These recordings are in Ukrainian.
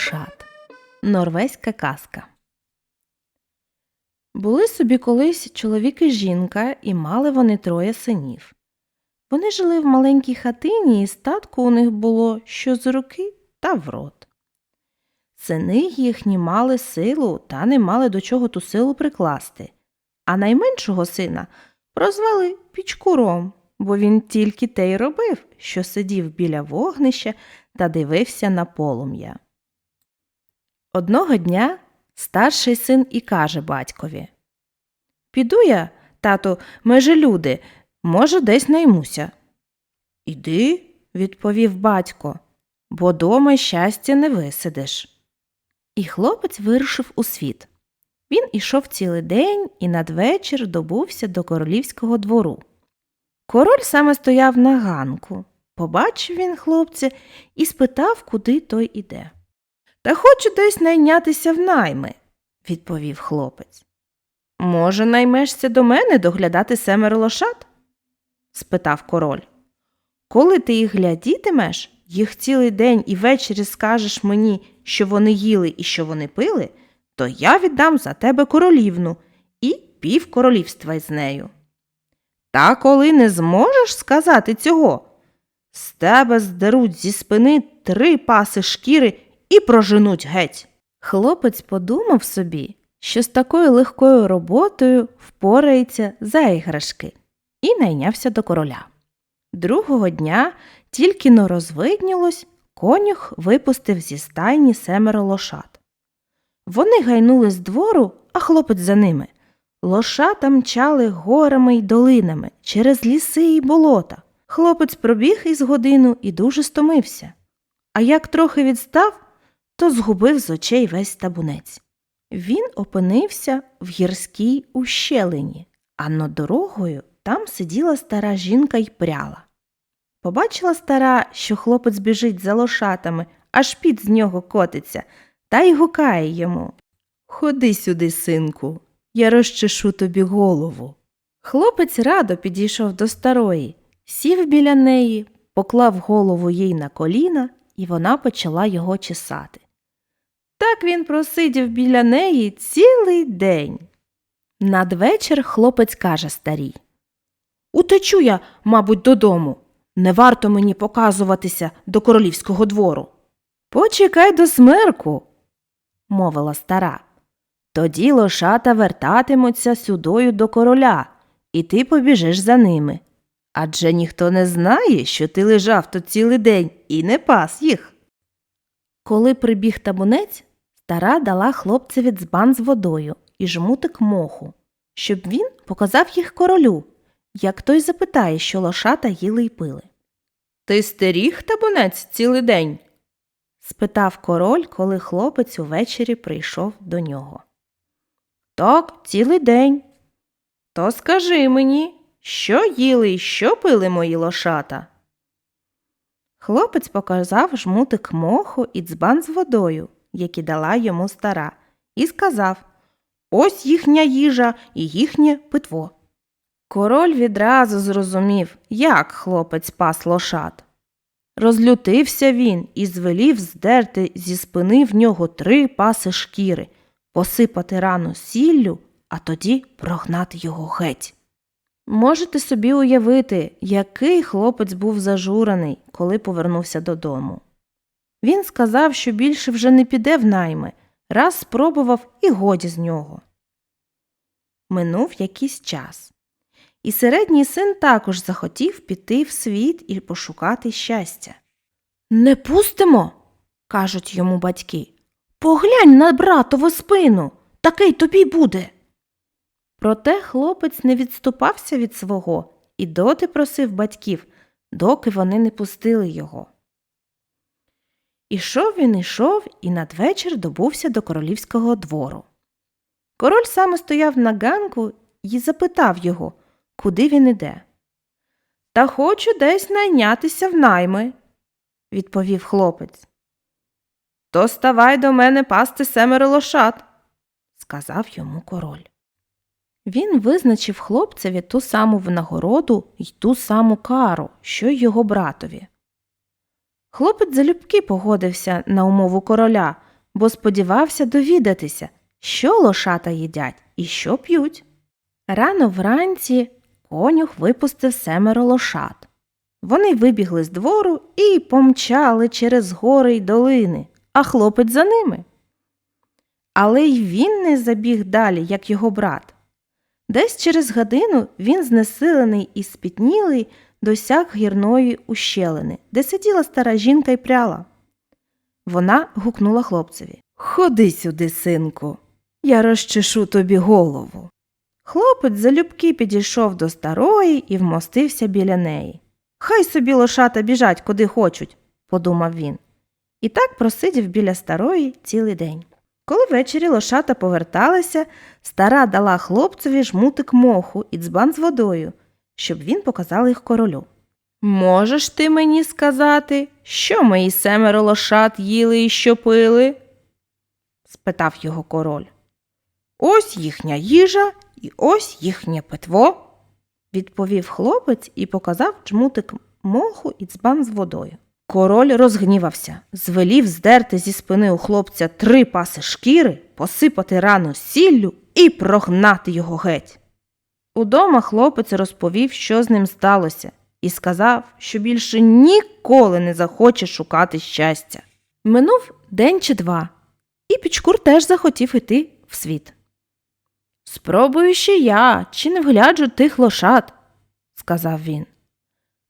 лошад. Норвезька казка. Були собі колись чоловік і жінка, і мали вони троє синів. Вони жили в маленькій хатині, і статку у них було що з руки та в рот. Сини їхні мали силу та не мали до чого ту силу прикласти, а найменшого сина прозвали Пічкуром, бо він тільки те й робив, що сидів біля вогнища та дивився на полум'я. Одного дня старший син і каже батькові Піду я, тату, ми же люди, може, десь наймуся. Іди, відповів батько, бо дома щастя не висидиш. І хлопець вирушив у світ. Він ішов цілий день і надвечір добувся до королівського двору. Король саме стояв на ганку. Побачив він хлопця і спитав, куди той іде. Та хочу десь найнятися в найми, відповів хлопець. Може, наймешся до мене доглядати семеро лошад? спитав король. Коли ти їх глядітимеш, їх цілий день і ввечері скажеш мені, що вони їли і що вони пили, то я віддам за тебе королівну і пів королівства з нею. Та коли не зможеш сказати цього, з тебе здеруть зі спини три паси шкіри і проженуть геть. Хлопець подумав собі, що з такою легкою роботою впорається за іграшки, і найнявся до короля. Другого дня тільки но розвиднілось, конюх випустив зі стайні семеро лошад. Вони гайнули з двору, а хлопець за ними. Лошата мчали горами й долинами через ліси й болота. Хлопець пробіг із годину і дуже стомився. А як трохи відстав, то згубив з очей весь табунець. Він опинився в гірській ущелині, а над дорогою там сиділа стара жінка й пряла. Побачила стара, що хлопець біжить за лошатами, аж під з нього котиться, та й гукає йому Ходи сюди, синку, я розчешу тобі голову. Хлопець радо підійшов до старої, сів біля неї, поклав голову їй на коліна, і вона почала його чесати. Так він просидів біля неї цілий день. Надвечір хлопець каже старій Утечу я, мабуть, додому. Не варто мені показуватися до королівського двору. Почекай до смерку, мовила стара. Тоді лошата вертатимуться сюдою до короля, і ти побіжиш за ними. Адже ніхто не знає, що ти лежав тут цілий день і не пас їх. Коли прибіг табунець, стара дала хлопцеві дзбан з водою і жмутик моху, щоб він показав їх королю, як той запитає, що лошата їли й пили. Ти стеріг табунець цілий день? спитав король, коли хлопець увечері прийшов до нього. Так, цілий день. То скажи мені, що їли й що пили мої лошата? Хлопець показав жмутик моху і дзбан з водою, які дала йому стара, і сказав Ось їхня їжа і їхнє питво. Король відразу зрозумів, як хлопець пас лошад. Розлютився він і звелів здерти зі спини в нього три паси шкіри, посипати рану сіллю, а тоді прогнати його геть. Можете собі уявити, який хлопець був зажурений, коли повернувся додому. Він сказав, що більше вже не піде в найми, раз спробував і годі з нього. Минув якийсь час. І середній син також захотів піти в світ і пошукати щастя. Не пустимо, кажуть йому батьки. Поглянь на братову спину, такий тобі буде. Проте хлопець не відступався від свого і доти просив батьків, доки вони не пустили його. Ішов він ішов і надвечір добувся до королівського двору. Король саме стояв на ганку і запитав його, куди він іде. Та хочу десь найнятися в найми, відповів хлопець. То ставай до мене пасти семеро лошад, сказав йому король. Він визначив хлопцеві ту саму винагороду й ту саму кару, що й його братові. Хлопець залюбки погодився на умову короля, бо сподівався довідатися, що лошата їдять і що п'ють. Рано вранці конюх випустив семеро лошат. Вони вибігли з двору і помчали через гори й долини, а хлопець за ними. Але й він не забіг далі, як його брат. Десь через годину він, знесилений і спітнілий, досяг гірної ущелини, де сиділа стара жінка й пряла. Вона гукнула хлопцеві Ходи сюди, синку, я розчешу тобі голову. Хлопець залюбки підійшов до старої і вмостився біля неї. Хай собі лошата біжать куди хочуть, подумав він. І так просидів біля старої цілий день. Коли ввечері лошата поверталися, стара дала хлопцеві жмутик моху і дзбан з водою, щоб він показав їх королю. Можеш ти мені сказати, що мої семеро лошат їли і що пили? спитав його король. Ось їхня їжа і ось їхнє питво, відповів хлопець і показав жмутик моху і дзбан з водою. Король розгнівався, звелів здерти зі спини у хлопця три паси шкіри, посипати рану сіллю і прогнати його геть. Удома хлопець розповів, що з ним сталося, і сказав, що більше ніколи не захоче шукати щастя. Минув день чи два, і Пічкур теж захотів іти в світ. Спробую ще я, чи не вгляджу тих лошад, сказав він.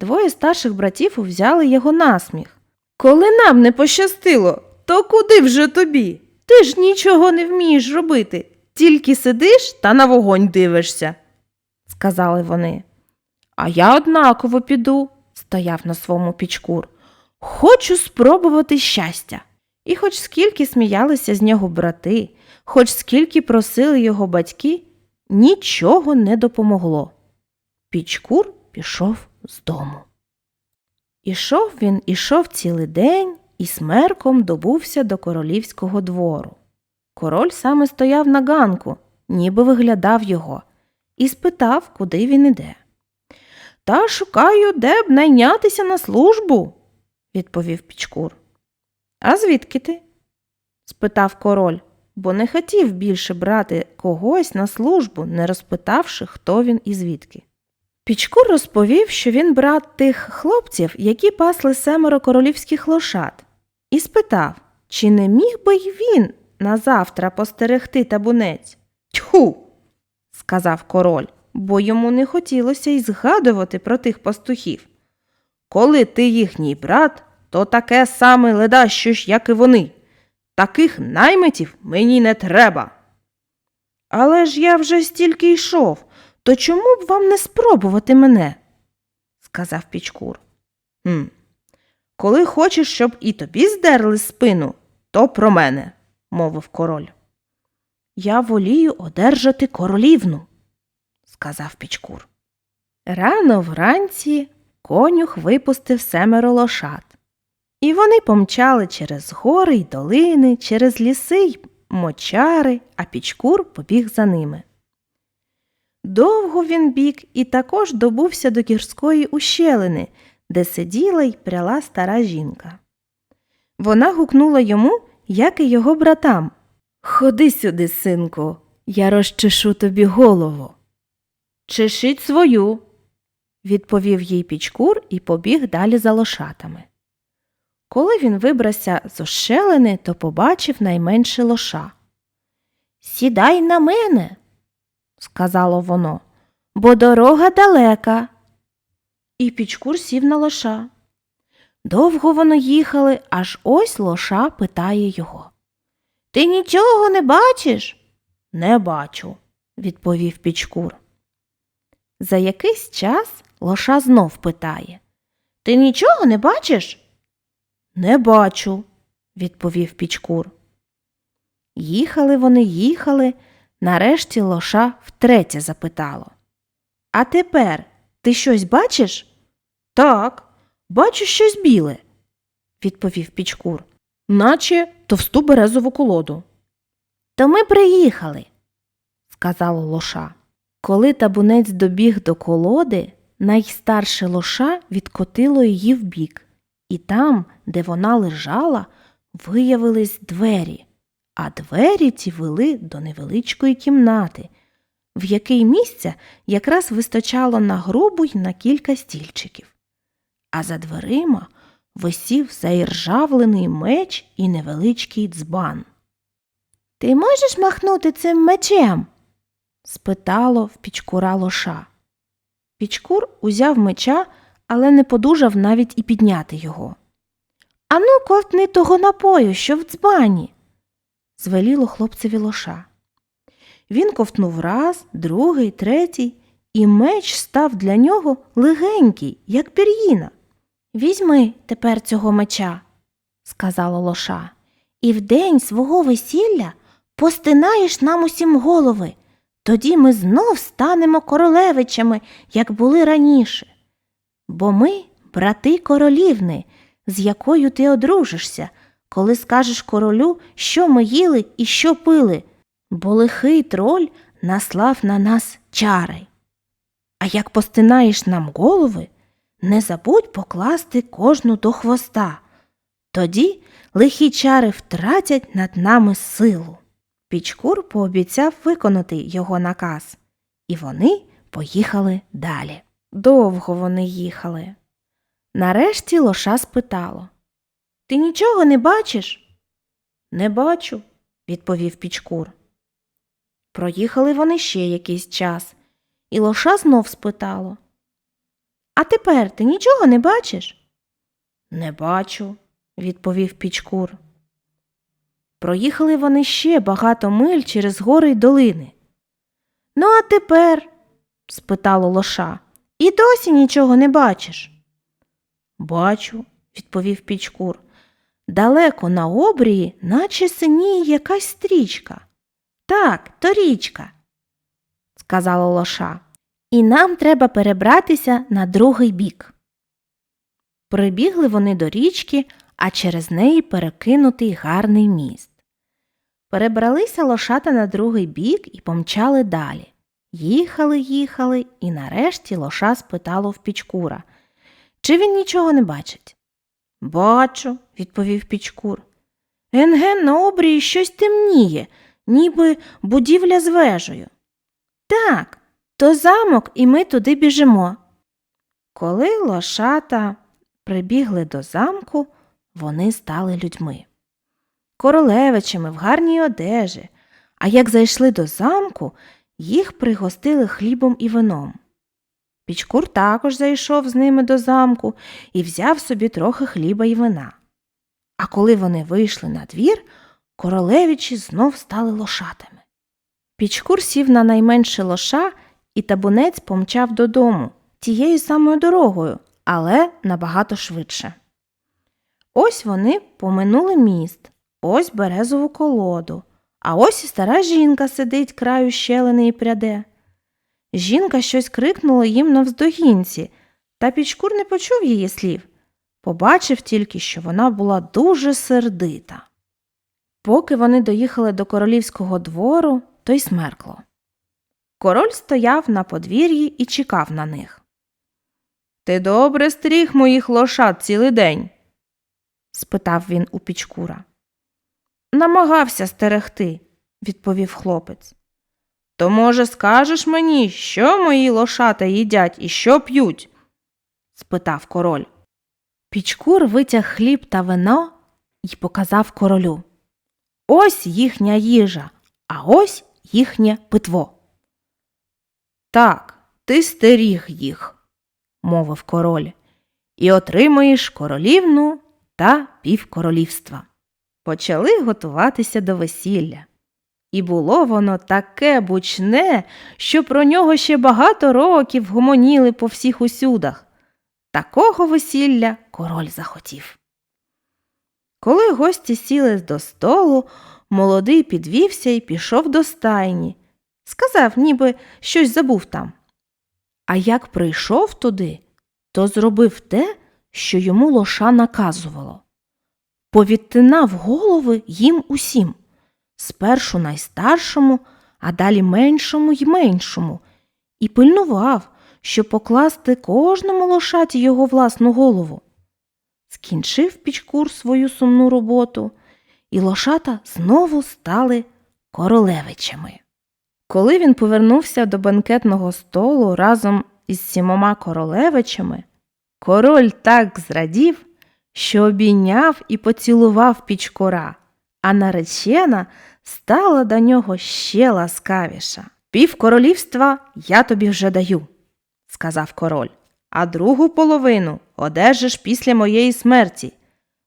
Двоє старших братів узяли його насміх. Коли нам не пощастило, то куди вже тобі? Ти ж нічого не вмієш робити, тільки сидиш та на вогонь дивишся, сказали вони. А я однаково піду, стояв на своєму пічкур. Хочу спробувати щастя. І хоч скільки сміялися з нього брати, хоч скільки просили його батьки, нічого не допомогло. Пічкур пішов з дому. Ішов він, ішов цілий день і смерком добувся до королівського двору. Король саме стояв на ганку, ніби виглядав його, і спитав, куди він іде. Та шукаю, де б найнятися на службу, відповів Пічкур. А звідки ти? спитав король, бо не хотів більше брати когось на службу, не розпитавши, хто він і звідки. Пічкур розповів, що він брат тих хлопців, які пасли семеро королівських лошад, і спитав, чи не міг би й він назавтра постерегти табунець. Тьху, сказав король, бо йому не хотілося й згадувати про тих пастухів. Коли ти їхній брат, то таке саме ледащо ж, як і вони. Таких наймитів мені не треба. Але ж я вже стільки йшов, то чому б вам не спробувати мене? сказав Пічкур. «Хм, Коли хочеш, щоб і тобі здерли спину, то про мене, мовив король. Я волію одержати королівну, сказав Пічкур. Рано вранці конюх випустив семеро лошад. І вони помчали через гори й долини, через ліси й мочари, а Пічкур побіг за ними. Довго він біг і також добувся до гірської ущелини, де сиділа й пряла стара жінка. Вона гукнула йому, як і його братам. Ходи сюди, синку, я розчешу тобі голову. Чешіть свою, відповів їй Пічкур і побіг далі за лошатами. Коли він вибрався з ощелини, то побачив найменше лоша. Сідай на мене, сказало воно, бо дорога далека. І Пічкур сів на лоша. Довго вони їхали, аж ось лоша питає його. Ти нічого не бачиш? Не бачу, відповів Пічкур. За якийсь час лоша знов питає Ти нічого не бачиш? Не бачу, відповів Пічкур. Їхали вони, їхали, нарешті лоша втретє запитало. А тепер ти щось бачиш? Так, бачу щось біле, відповів Пічкур, наче товсту березову колоду. То ми приїхали, сказала лоша. Коли табунець добіг до колоди, найстарше лоша відкотило її вбік, і там, де вона лежала, виявились двері. а двері ті вели до невеличкої кімнати, в якій місця якраз вистачало на грубу й на кілька стільчиків. А за дверима висів заіржавлений меч і невеличкий дзбан. Ти можеш махнути цим мечем? спитало в пічкура лоша. Пічкур узяв меча, але не подужав навіть і підняти його. Ану, ковтни того напою, що в дзбані, звеліло хлопцеві лоша. Він ковтнув раз, другий, третій, і меч став для нього легенький, як пір'їна. Візьми тепер цього меча, сказала лоша, і в день свого весілля постинаєш нам усім голови. Тоді ми знов станемо королевичами, як були раніше. Бо ми брати королівни, з якою ти одружишся, коли скажеш королю, що ми їли і що пили, бо лихий троль наслав на нас чари. А як постинаєш нам голови, не забудь покласти кожну до хвоста. Тоді лихі чари втратять над нами силу. Пічкур пообіцяв виконати його наказ, і вони поїхали далі. Довго вони їхали. Нарешті лоша спитало Ти нічого не бачиш? Не бачу, відповів Пічкур. Проїхали вони ще якийсь час, і лоша знов спитало А тепер ти нічого не бачиш? Не бачу, відповів Пічкур. Проїхали вони ще багато миль через гори й долини. Ну, а тепер? спитало лоша, і досі нічого не бачиш. Бачу, відповів Пічкур. Далеко на обрії, наче синіє якась стрічка. Так, то річка, сказала лоша. І нам треба перебратися на другий бік. Прибігли вони до річки, а через неї перекинутий гарний міст. Перебралися лошата на другий бік і помчали далі. Їхали, їхали, і нарешті лоша спитало в Пічкура, чи він нічого не бачить. Бачу, відповів Пічкур. Енген на обрії щось темніє, ніби будівля з вежею. Так, то замок, і ми туди біжимо. Коли лошата прибігли до замку, вони стали людьми. Королевичами в гарній одежі, а як зайшли до замку, їх пригостили хлібом і вином. Пічкур також зайшов з ними до замку і взяв собі трохи хліба і вина. А коли вони вийшли на двір, королевичі знов стали лошатами. Пічкур сів на найменше лоша, і табунець помчав додому тією самою дорогою, але набагато швидше. Ось вони поминули міст, ось березову колоду, а ось і стара жінка сидить краю щелини і пряде. Жінка щось крикнула їм навздогінці, та Пічкур не почув її слів. Побачив тільки, що вона була дуже сердита. Поки вони доїхали до королівського двору, то й смеркло. Король стояв на подвір'ї і чекав на них. Ти добре стріг моїх лошад цілий день? спитав він у Пічкура. Намагався стерегти, відповів хлопець. То, може, скажеш мені, що мої лошата їдять і що п'ють? спитав король. Пічкур витяг хліб та вино і показав королю. Ось їхня їжа, а ось їхнє питво. Так, ти стеріг їх, мовив король, і отримаєш королівну та півкоролівства. Почали готуватися до весілля. І було воно таке бучне, що про нього ще багато років гомоніли по всіх усюдах. Такого весілля король захотів. Коли гості сіли до столу, молодий підвівся і пішов до стайні. Сказав, ніби щось забув там. А як прийшов туди, то зробив те, що йому лоша наказувало. Повідтинав голови їм усім спершу найстаршому, а далі меншому й меншому, і пильнував, щоб покласти кожному лошаті його власну голову. Скінчив Пічкур свою сумну роботу і лошата знову стали королевичами. Коли він повернувся до банкетного столу разом із сімома королевичами, король так зрадів, що обійняв і поцілував пічкора, а наречена стала до нього ще ласкавіша. Пів королівства я тобі вже даю, сказав король, а другу половину одержиш після моєї смерті,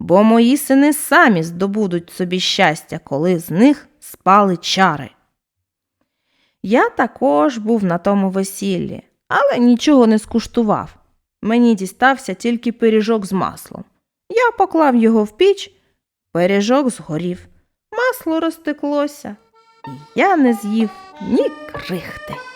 бо мої сини самі здобудуть собі щастя, коли з них спали чари. Я також був на тому весіллі, але нічого не скуштував. Мені дістався тільки пиріжок з маслом. Я поклав його в піч, пиріжок згорів, масло розтеклося, і я не з'їв ні крихти.